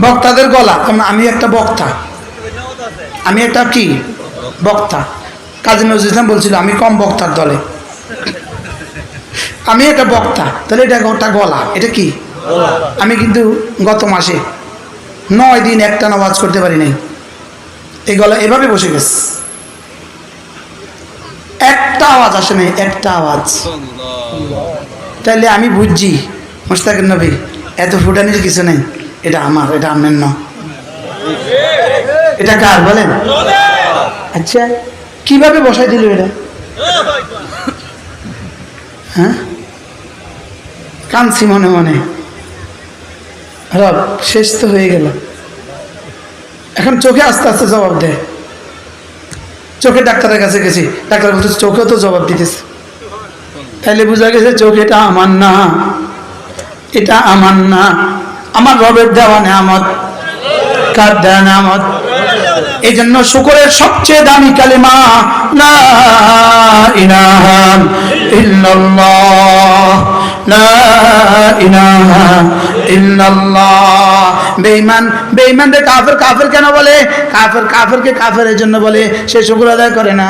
বক্তাদের গলা। কারণ আমি একটা বক্তা। আমি একটা কি? বক্তা। কাজী নজরুল ইসলাম বলছিল আমি কম বক্তার দলে। আমি একটা বক্তা। তাহলে এটা ওটা গলা। এটা কি? আমি কিন্তু গত মাসে নয় দিন একটা নামাজ করতে পারি নাই। এই গলা এভাবে বসে গেছে। একটা আওয়াজ আসে নাই একটা আওয়াজ। তাইলে আমি বুঝছি মোস্তাকের নবী। এত ফুটানির কিছু নেই। এটা আমার, এটা আপনার ন। এটা কার, বলেন? আচ্ছা কীভাবে বসাই দিল এটা? হ্যাঁ? কানছি মনে মনে। রব, শেষ তো হয়ে গেল। এখন চোখে আস্তে আস্তে জবাব দেয় চোখে ডাক্তারের কাছে গেছি। ডাক্তার বলছে, চোখেও তো জবাব দিতেছে। তাইলে বোঝা গেছে, চোখ এটা আমার না। এটা আমার না আমার রবের দেওয়া নেয়ামত। কার দেওয়া নেয়ামত? এই জন্য শুকরের সবচেয়ে দামি কালিমা লা ইলাহা ইল্লাল্লাহ লা ইলাহা ইল্লাল্লাহ। বেঈমান বেঈমান রে কাফের কাফের কেন বলে? কাফের কাফেরকে কাফেরের জন্য বলে সে শুকর আদায় করে না।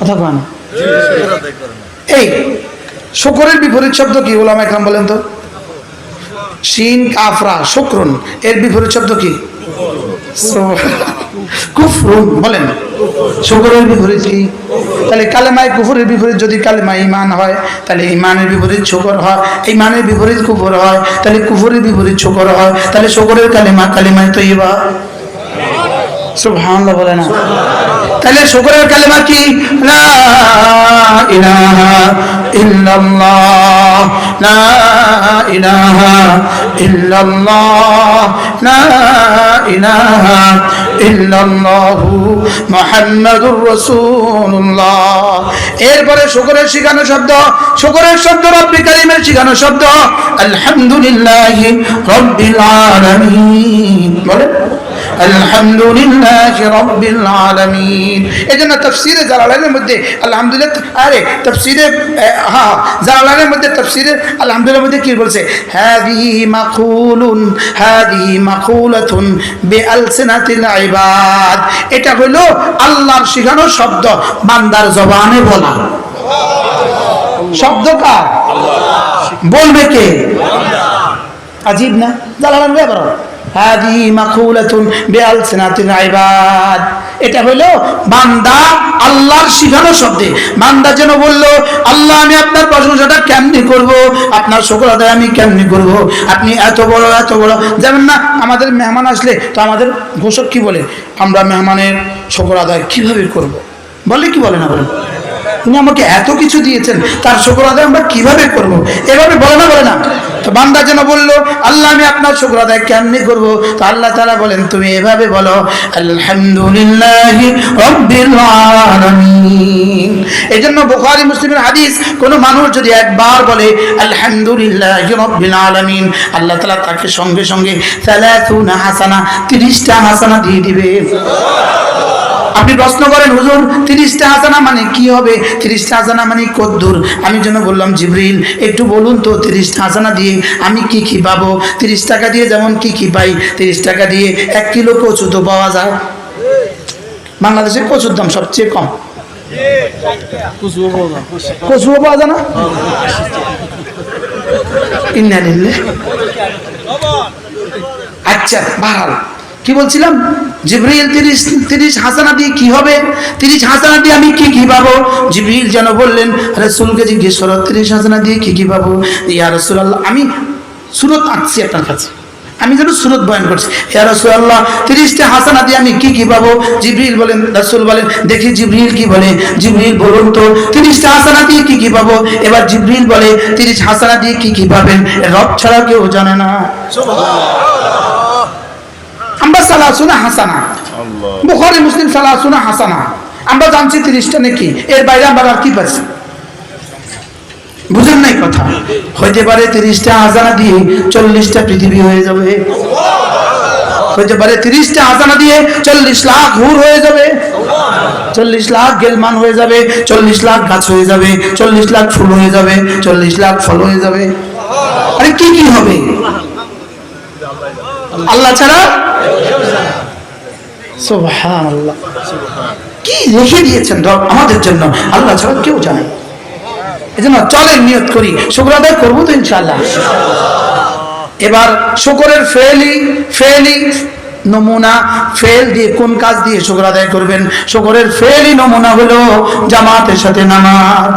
কথা কয় না। এই শুকরের বিপরীত শব্দ কি? ওলাম একরাম বলেন তো। শিন, কাফরা, শুক্রন, এর বিপরীত শব্দ কি? কুফরুন বলেন। শুকরের বিপরীত কি? তাহলে কালেমায় কুফরের বিপরীত যদি কালেমা ইমান হয়, তাহলে ইমানের বিপরীত শুকর হয় ইমানের বিপরীত কুফর হয়, তাহলে কুফরের বিপরীত শুকর হয়, তাহলে শুকরের কালেমা কালেমায় তো ইবা সুবহানাল্লাহ বলে না। তাহলে শুকরের কালেমা কি? লা ইলাহা লা লা এরপরে শুকরের শিখানো শব্দ, শুকরের শব্দ রব্বি কারিমের শিখানো শব্দ, আলহামদুলিল্লাহ রাব্বিল আলামিন। বলেন। আলহামদুলিল্লাহ আলামিন। এজন্য তাফসীরে মধ্যে আলহামদুলিল্লাহ, আরে, তাফসীরে হ্যাঁ মধ্যে তাফসীরে আলহামদুলিল্লাহর মধ্যে কি বলছে? মাকুলুন মাকুলাতুন ইবাদ। এটা হলো আল্লাহর শিখানো শব্দ, বান্দার জবানে বলা। শব্দ কার? বলবে কে? আজিব না? জালালান ব্যাপার হাদি এটা হলো বান্দা আল্লাহর শিখানো শব্দে। বান্দা যেন বলল, আল্লাহ, আমি আপনার প্রশংসাটা কেমনি করব? আপনার শুকর আদায় আমি কেমনি করব? আপনি এত বড় এত বড়। যেমন না, আমাদের মেহমান আসলে, তো আমাদের ঘোষক কি বলে? আমরা মেহমানের শুকর আদায় কীভাবে করব? বলে কি বলে না বলেন তিনি আমাকে এত কিছু দিয়েছেন, তার শুক্র আদায় আমরা কীভাবে করব? এভাবে বলে না বলে না। তো বান্দা যেন বলল, আল্লাহ, আমি আপনার শুক্র আদায় কেমনি করব? তো আল্লাহ তারা বলেন, তুমি এভাবে বলো, আলহামদুলিল্লাহ এই জন্য বুখারী, মুসলিমের হাদিস, কোনো মানুষ যদি একবার বলে, আলহামদুলিল্লাহ রব্বিল আলামিন, আল্লাহ তালা তাকে সঙ্গে সঙ্গে হাসানা 30টা হাসানা দিয়ে দিবে। আপনি প্রশ্ন করেন, হুজুর, তিরিশটা হাসানা মানে কি হবে? তিরিশটা হাসানা মানে কদ্দুর আমি যেন বললাম, জিবরিল, একটু বলুন তো, তিরিশটা হাসানা দিয়ে আমি কি কি পাবো? তিরিশ টাকা দিয়ে যেমন কি কি পাই, তিরিশ টাকা দিয়ে এক কিলো কচু তো পাওয়া যায়। বাংলাদেশে কচুর দাম সবচেয়ে কম। কচুও পাওয়া যায় না? আচ্ছা বাহাল। কি বলছিলাম? জিব্রিল, তিরিশ তিরিশ হাসানা দিয়ে কি হবে? তিরিশ হাসানা দিয়ে আমি কি কি পাবো? জিব্রিল যেন বললেন রসুলকে জিজ্ঞেস করো, তিরিশ হাসানা দিয়ে কি কি পাবো? ইয়া রসুল আল্লাহ আমি সুরত আঁকছি আপনার কাছে। আমি যেন সুরত বয়ান করছি। ইয়া রসুল আল্লাহ তিরিশটা হাসানা দিয়ে আমি কি কি পাবো? জিব্রিল বলেন, রসুল বলেন, দেখি জিব্রিল কি বলে। জিব্রিল বলুন তো, তিরিশটা হাসানা দিয়ে কি কি পাবো? এবার জিব্রিল বলে, তিরিশ হাসানা দিয়ে কি কি পাবেন? রব ছাড়া কেউ জানে না। আমরা সালাসুনা হাসানা। বুখারি মুসলিম সালাসুনা হাসানা। আমরা জানছি তিরিশটা নাকি। এর বাইরে আমরা আর কি পাচ্ছি? বুঝেন নাই কথা। হইতে পারে তিরিশটা হাসানা দিয়ে চল্লিশটা পৃথিবী হয়ে যাবে। হইতে পারে তিরিশটা হাসানা দিয়ে চল্লিশ লাখ হুর হয়ে যাবে। চল্লিশ লাখ গেলমান হয়ে যাবে চল্লিশ লাখ গাছ হয়ে যাবে চল্লিশ লাখ ফুল হয়ে যাবে চল্লিশ লাখ ফল হয়ে যাবে। আরে কি কি হবে? আল্লাহ ছাড়া? কি দিয়েছেন আমাদের জন্য? আল্লাহ ছাড়া কেউ জানে। এই জন্য চলেন নিয়ত করি শুক্র আদায় করব তো ইনশাল্লাহ এবার শুকরের ফেলি ফেলি নমুনা ফেল দিয়ে কোন কাজ দিয়ে শুকর আদায় করবেন? শুকরের ফেলি নমুনা হলো জামাতের সাথে নামাজ।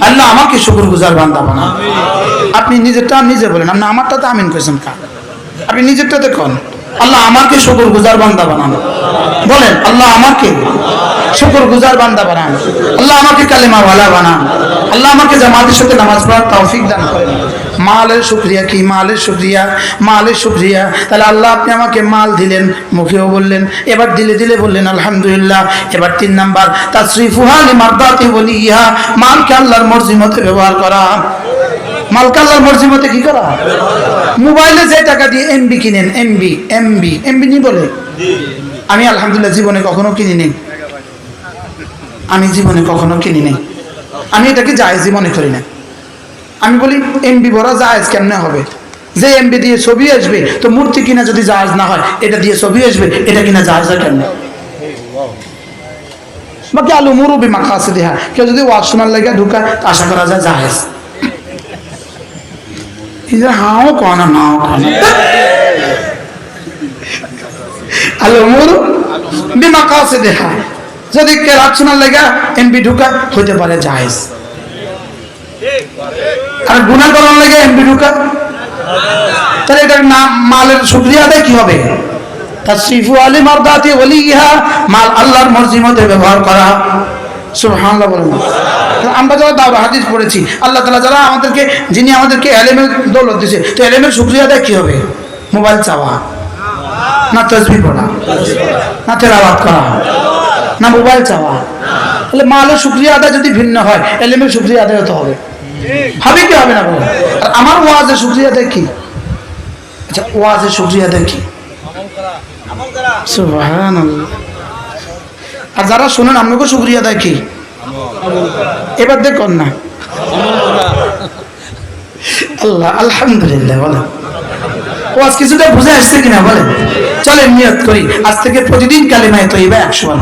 আল্লাহ আমাকে শুকর গুজার বান্দা বানান আপনি নিজেরটা নিজে বলেন। আপনি আমারটা তো আমিন করেছেন কা। আপনি নিজেরটা দেখুন। আল্লাহ আমাকে শুকর গুজার বান্দা বানান। বলেন, আল্লাহ আমাকে শুকর গুজার বান্দা বানান। আল্লাহ আমাকে কালেমা ওয়ালা বানান। আল্লাহ আমাকে জামাতের সাথে নামাজ পড়ার তৌফিক দান করেন। মালের শুক্রিয়া কি? মালের শুক্রিয়া। মালের শুক্রিয়া। তাহলে আল্লাহ আপনি আমাকে মাল দিলেন মুখেও বললেন এবার দিলে দিলে বললেন আলহামদুলিল্লাহ। এবার তিন নাম্বার তাসরিফুহালি মারদাতি বলি ইহা মালকে আল্লাহর মর্জি মতো ব্যবহার করা। মালকা আল্লাহর মর্জি মতো কি করা? মোবাইলে যে টাকা দিয়ে এমবি কিনেন এমবি এমবি এমবি নি বলে? আমি আলহামদুলিল্লাহ জীবনে কখনো কিনি নেই আমি জীবনে কখনো কিনি নেই আমি এটাকে জায়েজই মনে করি না। আমি বলি এমবি ভরা জায়েজ কেমনে হবে? যে এমবি দিয়ে ছবি আসবে, তো মূর্তি কিনা যদি জাহাজ না হয়, এটা দিয়ে ছবি আসবে, এটা কিনা জাহাজ হয় কেমনে? বাকি আলু মুরুবি মাখা দেহা। কেউ যদি ওয়াজ শোনার লাগে ঢুকায় আশা করা যায় জাহেজ হাও কনা কনা আলু মুরু বিমা কাছে দেখা যদি কে শোনার এমবি ঢুকা হইতে পারে জাহেজ আর গুণা করার লেগে এমবি ঢুকা। তাহলে এটার নাম মালের শুক্রিয়া আদায় কি হবে? তাসরিফু আলী মারদাতি ওলি ইহা মাল আল্লাহর মর্জি মতে ব্যবহার করা। সুবহানাল্লাহ বলেন। আমরা যারা দাওরা হাদিস পড়েছি, আল্লাহ তাআলা যারা আমাদেরকে, যিনি আমাদেরকে এলেমের দৌলত দিয়েছে, তো এলেমের শুক্রিয়া আদায় কি হবে? মোবাইল চাওয়া, না তসবি পড়া, না তেলাওয়াত করা, না মোবাইল চাওয়া। তাহলে মালের শুক্রিয়া আদায় যদি ভিন্ন হয়, এলেমের শুক্রিয়া আদায় হতে হবে। হবে কি হবে না আমার ওয়াজের শুক্রিয়া কি? আচ্ছা ওয়াজের শুক্রিয়া সুবহানাল্লাহ। আর যারা শুনেন আপনাকে শুক্রিয়া কি? এবার দেখুন না আল্লাহ, আলহামদুলিল্লাহ, বলেন। ওয়াজ কিছুটা বুঝে আসছে কিনা, বলেন। চলেন, নিয়ত করি। আজ থেকে প্রতিদিন কালিমায় তো এবার একশো বার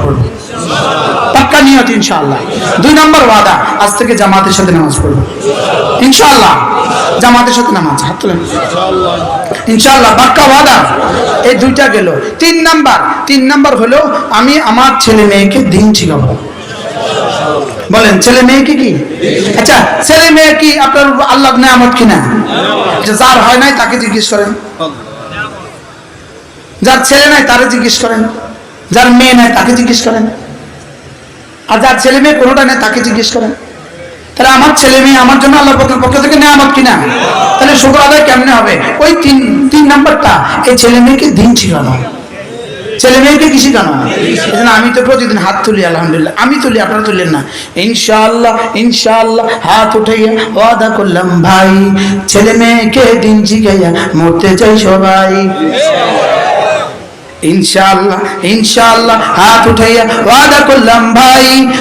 পাক্কা নিয়ত ইনশাআল্লাহ। দুই নম্বর ওয়াদা আজ থেকে জামাতের সাথে নামাজ পড়ব। ইনশাআল্লাহ জামাতের সাথে নামাজ হাত তোলেন। ইনশাআল্লাহ পাক্কা ওয়াদা এই দুইটা গেল। তিন নাম্বার তিন নাম্বার হলো আমি আমার ছেলে মেয়েকে দিন শিখাবো। বলেন ছেলে মেয়ে কি? কি আচ্ছা ছেলে মেয়ে কি আপনার আল্লাহ নেয়ামত কিনা? আচ্ছা, যার হয় নাই তাকে জিজ্ঞেস করেন। যার ছেলে নাই তারে জিজ্ঞেস করেন। যার মেয়ে নাই তাকে জিজ্ঞেস করেন। আর যার ছেলে মেয়ে কোনোটা নেই, তাকে জিজ্ঞেস করেন। তাহলে আমার ছেলে মেয়ে আমার জন্য আল্লাহ পক্ষের পক্ষ থেকে নেয়ামত কিনা? তাহলে শুক্র আদায় কেমনে হবে? ওই তিন তিন নাম্বারটা, এই ছেলে মেয়েকে দিন শিখানো ছেলে মেয়েকে কি শিখানো আমি তো প্রতিদিন হাত তুলি, আলহামদুলিল্লাহ। আমি তুলি, আপনারা তুলেন না। ইনশাআল্লাহ ইনশাআল্লাহ, হাত উঠাইয়া ওয়াদা করলাম, ভাই, ছেলে মেয়েকে দিন শিখাইয়া মরতে চাই সবাই। ইনশাআল্লাহ ইনশাআল্লাহ হাত উঠাইয়া ওয়াদা করলাম ভাই।